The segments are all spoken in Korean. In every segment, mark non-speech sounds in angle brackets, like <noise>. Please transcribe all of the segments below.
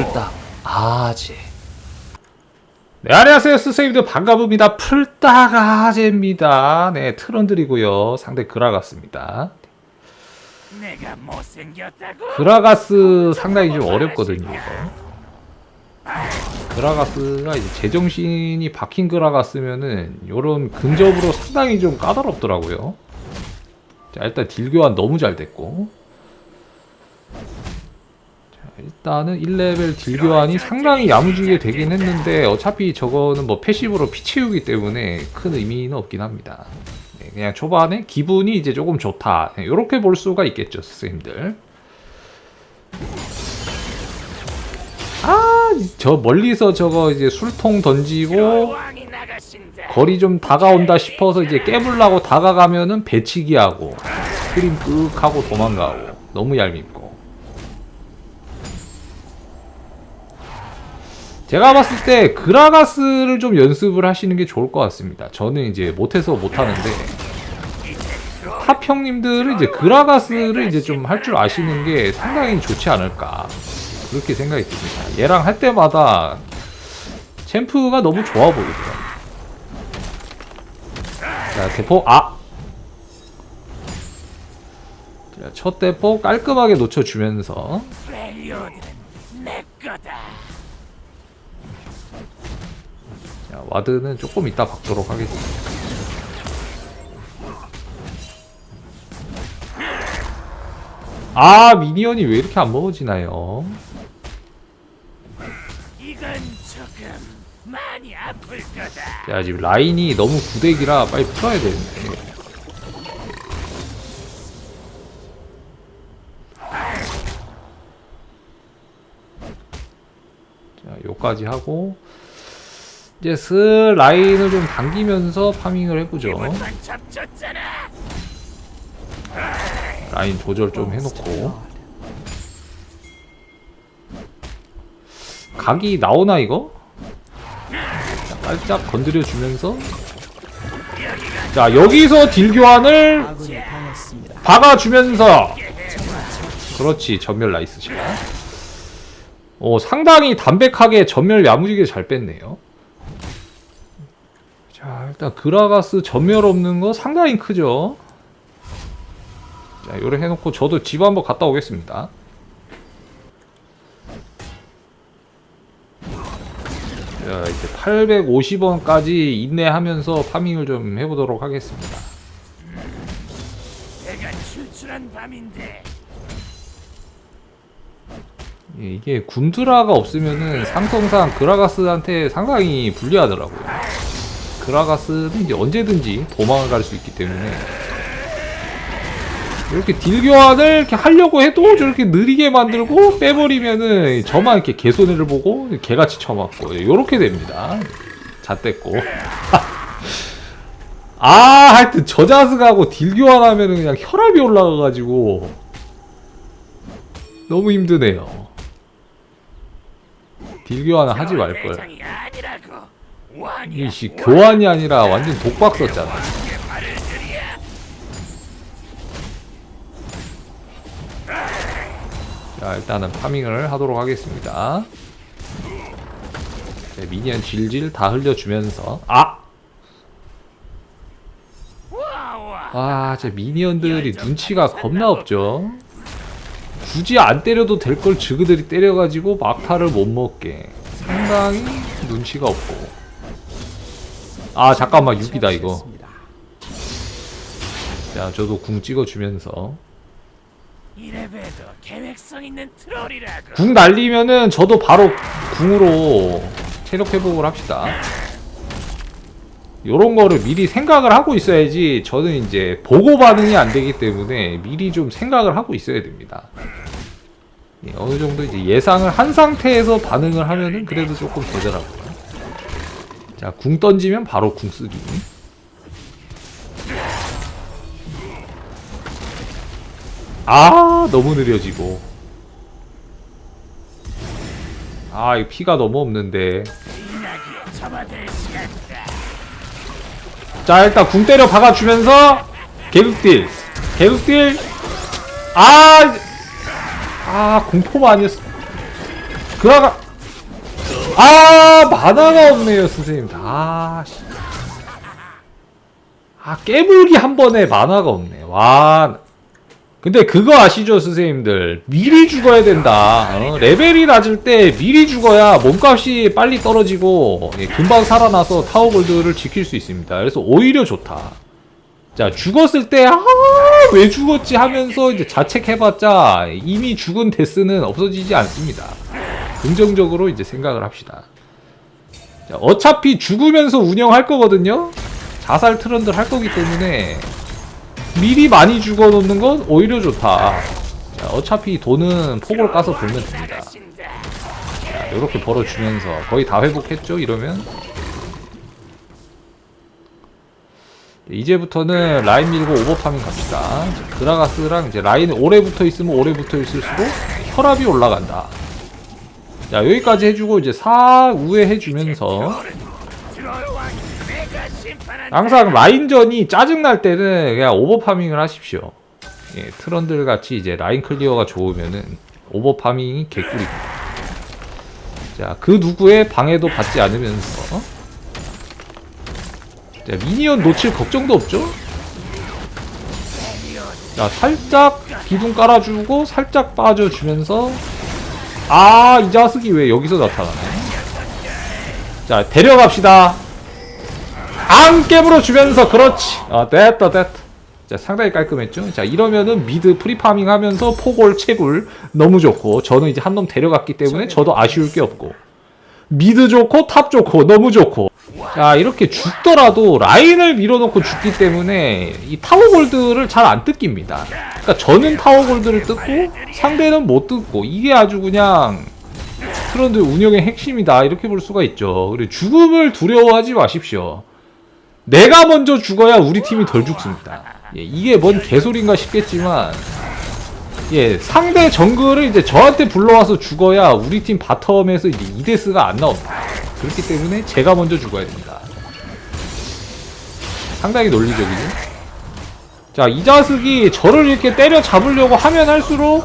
풀딱 아재. 네 안녕하세요. 스세임들 반갑습니다. 풀딱 아재입니다. 네 트런들이고요. 상대 그라가스입니다. 내가 못생겼다고? 그라가스 상당히 좀 어렵거든요 이거. 그라가스가 이제 제정신이 박힌 그라가스면은 요런 근접으로 상당히 좀 까다롭더라고요. 자 일단 딜 교환 너무 잘 됐고. 자 일단은 1레벨 딜 교환이 상당히 야무지게 되긴 했는데 어차피 저거는 뭐 패시브로 피 채우기 때문에 큰 의미는 없긴 합니다. 네, 그냥 초반에 기분이 이제 조금 좋다. 이렇게 볼 수가 있겠죠 선생님들. 아, 저 멀리서 저거 이제 술통 던지고. 거리 좀 다가온다 싶어서 이제 깨물라고 다가가면은 배치기 하고 스크림 끄 하고 도망가고 너무 얄밉고 제가 봤을 때 그라가스를 좀 연습을 하시는 게 좋을 것 같습니다. 저는 이제 못해서 못하는데 탑 형님들은 이제 그라가스를 이제 좀 할 줄 아시는 게 상당히 좋지 않을까 그렇게 생각이 듭니다. 얘랑 할 때마다 챔프가 너무 좋아 보이더라고요. 자, 대포, 아! 자, 첫 대포 깔끔하게 놓쳐주면서. 와드는 조금 이따 박도록 하겠습니다. 아, 미니언이 왜 이렇게 안 먹어지나요? 자, 지금 라인이 너무 구대기라 빨리 풀어야 되는데. 자, 요까지 하고 이제 슬 라인을 좀 당기면서 파밍을 해보죠. 라인 조절 좀 해놓고 각이 나오나 이거? 자, 살짝 건드려 주면서 자 여기서 딜 교환을 박아주면서 그렇지 전멸 나이스 샷. 오 상당히 담백하게 전멸 야무지게 잘 뺐네요. 자 일단 그라가스 전멸 없는 거 상당히 크죠. 자, 요래 해놓고 저도 집 한번 갔다 오겠습니다. 자, 이제 850원까지 인내하면서 파밍을 좀 해보도록 하겠습니다. 내가 출출한 밤인데 예, 이게 군드라가 없으면은 상성상 그라가스한테 상당히 불리하더라고요. 그라가스는 이제 언제든지 도망을 갈수 있기 때문에 이렇게 딜 교환을 이렇게 하려고 해도 저렇게 느리게 만들고 빼버리면은 저만 이렇게 개손해를 보고 개같이 쳐맞고 이렇게 됩니다. 잣됐고. <laughs> 아 하여튼 저 자스가하고 딜 교환하면은 그냥 혈압이 올라가가지고 너무 힘드네요. 딜 교환을 하지 말걸. 이씨 교환이 아니라 완전 독박 썼잖아. 자 일단은 파밍을 하도록 하겠습니다. 네, 미니언 질질 다 흘려주면서 아! 와와. 아, 제 미니언들이 눈치가 겁나 없죠. 굳이 안 때려도 될 걸 지그들이 때려가지고 막타를 못 먹게. 상당히 눈치가 없고. 아, 잠깐만, 6이다, 이거. 자, 저도 궁 찍어주면서. 궁 날리면은 저도 바로 궁으로 체력 회복을 합시다. 요런 거를 미리 생각을 하고 있어야지 저는 이제 보고 반응이 안 되기 때문에 미리 좀 생각을 하고 있어야 됩니다. 예, 어느 정도 이제 예상을 한 상태에서 반응을 하면은 그래도 조금 되더라고요. 자, 궁 던지면 바로 궁 쓰기. 아, 너무 느려지고. 아, 이 피가 너무 없는데. 자 일단 궁 때려 박아주면서 개극딜 개극딜 아! 아 공포가 아니었어 그라가 아 만화가 없네요 선생님. 아 씨. 아 깨물기 한 번에 만화가 없네. 와. 근데 그거 아시죠 선생님들? 미리 죽어야 된다. 어, 레벨이 낮을 때 미리 죽어야 몸값이 빨리 떨어지고 예, 금방 살아나서 타워골드를 지킬 수 있습니다. 그래서 오히려 좋다. 자 죽었을 때아왜 죽었지 하면서 이제 자책해봤자 이미 죽은 데스는 없어지지 않습니다 긍정적으로 이제 생각을 합시다 자, 어차피 죽으면서 운영할 거거든요 자살 트런들 할 거기 때문에 미리 많이 죽어 놓는 건 오히려 좋다. 자, 어차피 돈은 폭을 까서 벌면 됩니다. 자, 이렇게 벌어주면서 거의 다 회복했죠? 이러면 이제부터는 라인 밀고 오버파밍 갑시다. 자, 그라가스랑 이제 라인 오래 붙어 있으면 오래 붙어 있을수록 혈압이 올라간다. 자 여기까지 해주고 이제 사우에 해주면서 트롤 왕 내가 심판한다. 항상 라인전이 짜증날 때는 그냥 오버파밍을 하십시오. 예, 트런들 같이 이제 라인 클리어가 좋으면은 오버파밍이 개꿀입니다. 자, 그 누구의 방해도 받지 않으면서 자, 미니언 놓칠 걱정도 없죠? 자, 살짝 기둥 깔아주고 살짝 빠져주면서 아, 이 자식이 왜 여기서 나타나네? 자, 데려갑시다. 안 깨물어 주면서 그렇지. 아 됐다 됐다. 자 상당히 깔끔했죠? 자 이러면은 미드 프리파밍 하면서 포골 채굴 너무 좋고 저는 이제 한 놈 데려갔기 때문에 저도 아쉬울 게 없고. 미드 좋고 탑 좋고 너무 좋고 자 이렇게 죽더라도 라인을 밀어놓고 죽기 때문에 이 타워 골드를 잘 안 뜯깁니다 그러니까 저는 타워 골드를 뜯고 상대는 못 뜯고 이게 아주 그냥 트런드 운영의 핵심이다 이렇게 볼 수가 있죠 그리고 죽음을 두려워하지 마십시오 내가 먼저 죽어야 우리 팀이 덜 죽습니다. 예, 이게 뭔 개소리인가 싶겠지만, 예, 상대 정글을 이제 저한테 불러와서 죽어야 우리 팀 바텀에서 이제 이데스가 안 나옵니다. 그렇기 때문에 제가 먼저 죽어야 됩니다. 상당히 논리적이죠? 자, 이 자식이 저를 이렇게 때려 잡으려고 하면 할수록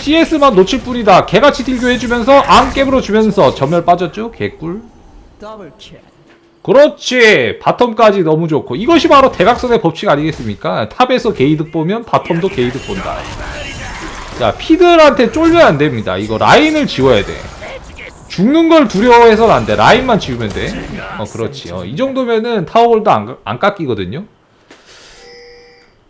CS만 놓칠 뿐이다. 개같이 딜교 해주면서 안 깨물어 주면서 전멸 빠졌죠? 개꿀. 그렇지 바텀까지 너무 좋고 이것이 바로 대각선의 법칙 아니겠습니까 탑에서 게이득 보면 바텀도 게이득 본다 자 피들한테 쫄면 안 됩니다 이거 라인을 지워야 돼 죽는 걸 두려워해서는 안 돼. 라인만 지우면 돼 어 그렇지. 어, 이 정도면은 타워골도 안, 가- 안 깎이거든요.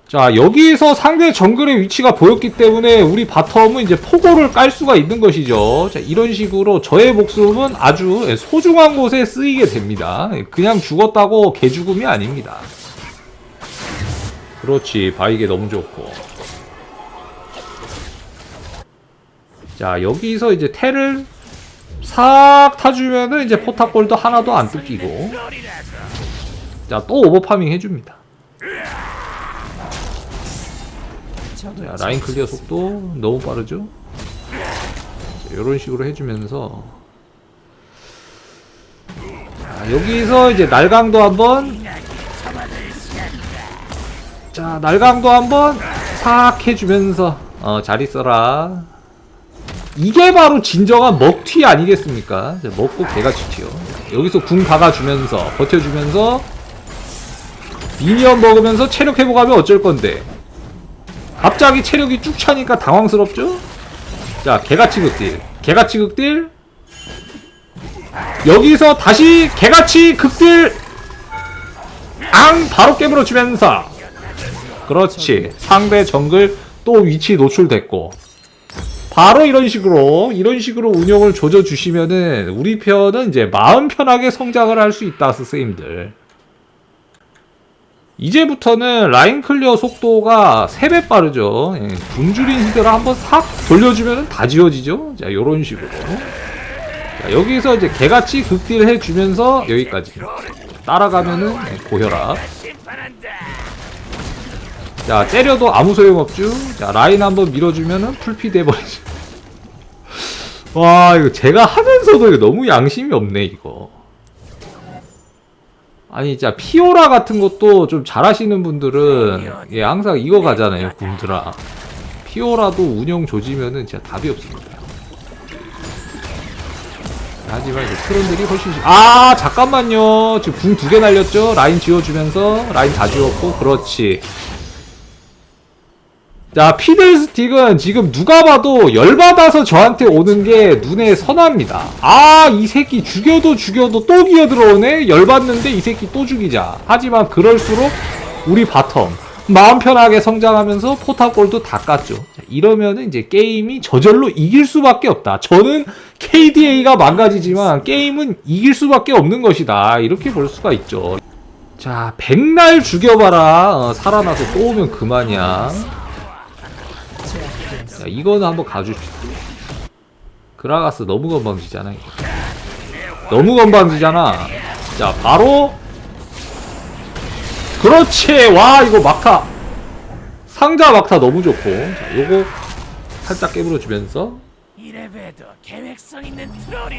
자 여기서 상대 정글의 위치가 보였기 때문에 우리 바텀은 이제 포고를 깔 수가 있는 것이죠. 자 이런 식으로 저의 목숨은 아주 소중한 곳에 쓰이게 됩니다. 그냥 죽었다고 개죽음이 아닙니다. 그렇지. 바이게 너무 좋고. 자 여기서 이제 테를 싹 타주면은 이제 포탑골도 하나도 안 뜯기고. 자 또 오버파밍 해줍니다. 자, 라인 클리어 속도 너무 빠르죠? 이런 식으로 해주면서. 자, 여기서 이제 날강도 한번. 자 날강도 한번 싹 해주면서 어, 잘 있어라 이게 바로 진정한 먹튀 아니겠습니까? 자, 먹고 개같이 튀어 여기서 궁 박아주면서 버텨주면서 미니언 먹으면서 체력 회복하면 어쩔 건데 갑자기 체력이 쭉 차니까 당황스럽죠? 자, 개같이 극딜. 개같이 극딜. 여기서 다시 개같이 극딜. 앙! 바로 깨물어 주면서. 그렇지. 상대 정글 또 위치 노출됐고. 바로 이런 식으로, 이런 식으로 운영을 조져 주시면은, 우리 편은 이제 마음 편하게 성장을 할 수 있다, 스세임들. 이제부터는 라인 클리어 속도가 3배 빠르죠. 예, 굶주린 히드라 한번 싹 돌려주면 다 지워지죠. 자, 요런 식으로. 자, 여기서 이제 개같이 극딜 해주면서 여기까지. 따라가면은 예, 고혈압. 자, 때려도 아무 소용없죠. 자, 라인 한번 밀어주면은 풀피 돼버리죠. <laughs> 와, 이거 제가 하면서도 이거 너무 양심이 없네, 이거. 아니, 진짜 피오라 같은 것도 좀 잘하시는 분들은, 예, 항상 이거 가잖아요, 굶드라. 피오라도 운영 조지면은 진짜 답이 없습니다. 하지만 이제 트론들이 훨씬 시- 아 잠깐만요 지금 궁 두 개 날렸죠 라인 지워주면서 라인 다 지웠고 그렇지 자 피들스틱은 지금 누가 봐도 열받아서 저한테 오는 게 눈에 선합니다. 아 이 새끼 죽여도 죽여도 또 기어들어오네? 열받는데 이 새끼 또 죽이자. 하지만 그럴수록 우리 바텀 마음 편하게 성장하면서 포탑골도 다 깠죠. 자, 이러면은 이제 게임이 저절로 이길 수밖에 없다. 저는 KDA가 망가지지만 게임은 이길 수밖에 없는 것이다. 이렇게 볼 수가 있죠. 자 백날 죽여봐라. 어, 살아나서 또 오면 그만이야 자, 이거는 한번 가줍시다. 그라가스 너무 건방지잖아, 이거. 너무 건방지잖아. 자, 바로. 그렇지! 와, 이거 막타. 상자 막타 너무 좋고. 자, 요거 살짝 깨물어주면서.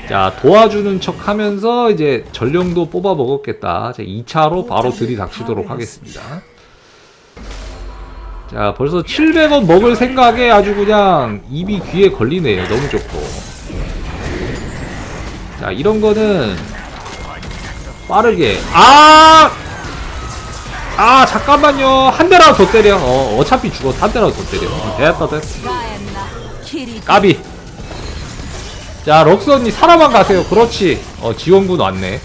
자, 도와주는 척 하면서 이제 전령도 뽑아 먹었겠다. 자, 2차로 바로 들이닥치도록 하겠습니다. 자, 벌써 700원 먹을 생각에 아주 그냥 입이 귀에 걸리네요. 너무 좋고. 자, 이런 거는 빠르게. 아! 아, 잠깐만요. 한 대라도 더 때려. 어, 어차피 죽어. 한 대라도 더 때려. 어, 됐다, 됐다. 까비. 자, 럭스 언니 살아만 가세요. 그렇지. 어, 지원군 왔네.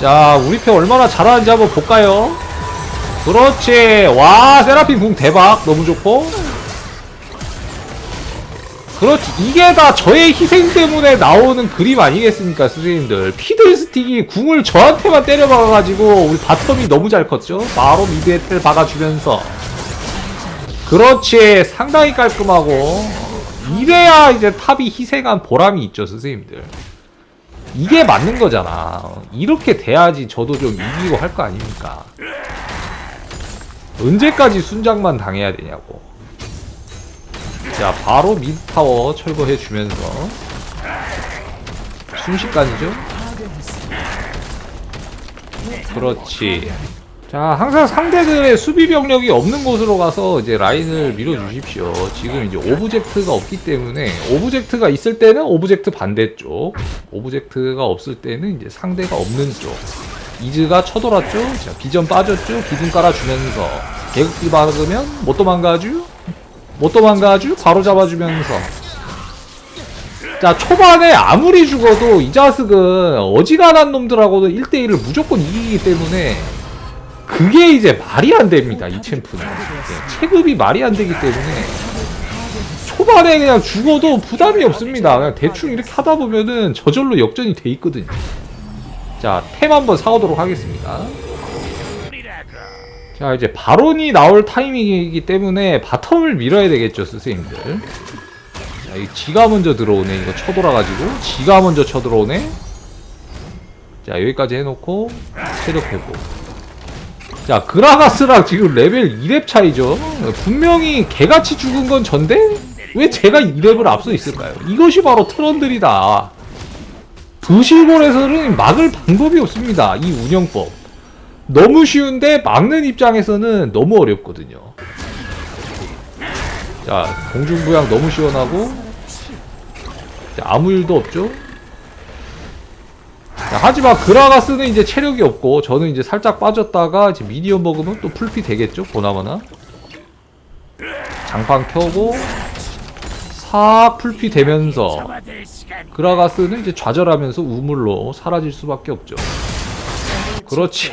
자, 우리 편 얼마나 잘하는지 한번 볼까요? 그렇지. 와, 세라핀 궁 대박. 너무 좋고. 그렇지. 이게 다 저의 희생 때문에 나오는 그림 아니겠습니까, 선생님들. 피들스틱이 궁을 저한테만 때려박아가지고, 우리 바텀이 너무 잘 컸죠? 바로 미드에 텔 박아주면서. 그렇지. 상당히 깔끔하고. 이래야 이제 탑이 희생한 보람이 있죠, 선생님들. 이게 맞는 거잖아. 이렇게 돼야지 저도 좀 이기고 할 거 아닙니까? 언제까지 순장만 당해야 되냐고. 자, 바로 미드타워 철거해 주면서 순식간이죠? 그렇지. 자, 항상 상대들의 수비 병력이 없는 곳으로 가서 이제 라인을 밀어 주십시오. 지금 이제 오브젝트가 없기 때문에 오브젝트가 있을 때는 오브젝트 반대쪽, 오브젝트가 없을 때는 이제 상대가 없는 쪽. 이즈가 쳐돌았죠? 자, 비전 빠졌죠? 기둥 깔아주면서 개극기 박으면 못 도망가죠? 못 도망가죠? 바로 잡아주면서 자 초반에 아무리 죽어도 이 자식은 어지간한 놈들하고도 1대1을 무조건 이기기 때문에 그게 이제 말이 안 됩니다 이 챔프는 네, 체급이 말이 안 되기 때문에 초반에 그냥 죽어도 부담이 없습니다 그냥 대충 이렇게 하다 보면은 저절로 역전이 돼 있거든요 자 템 한번 사오도록 하겠습니다. 자 이제 바론이 나올 타이밍이기 때문에 바텀을 밀어야 되겠죠 스승님들. 자, 이 지가 먼저 들어오네. 이거 쳐돌아가지고. 지가 먼저 쳐들어오네. 자 여기까지 해놓고 체력 회복. 자 그라가스랑 지금 레벨 2렙 차이죠? 분명히 개같이 죽은 건 전데? 왜 제가 2렙을 앞서 있을까요? 이것이 바로 트런들이다 부실골에서는 막을 방법이 없습니다 이 운영법 너무 쉬운데 막는 입장에서는 너무 어렵거든요. 자, 공중부양 너무 시원하고 자, 아무 일도 없죠. 자, 하지만 그라가스는 이제 체력이 없고 저는 이제 살짝 빠졌다가 이제 미디엄 먹으면 또 풀피 되겠죠. 보나마나 장판 켜고 싹 풀피 되면서. 그라가스는 이제 좌절하면서 우물로 사라질 수밖에 없죠. 그렇지.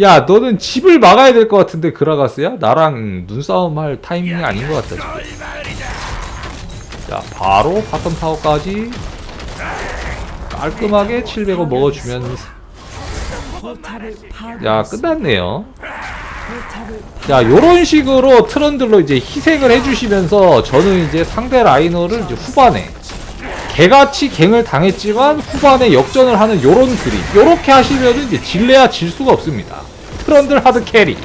야, 너는 집을 막아야 될 것 같은데 그라가스야? 나랑 눈싸움 할 타이밍이 아닌 것 같다 지금. 자, 바로 바텀 타워까지 깔끔하게 700원 먹어주면서 야, 끝났네요. 자, 요런 식으로 트런들로 이제 희생을 해주시면서 저는 이제 상대 라이너를 이제 후반에 개같이 갱을 당했지만 후반에 역전을 하는 요런 그림. 요렇게 하시면은 이제 질래야 질 수가 없습니다. 트런들 하드 캐리.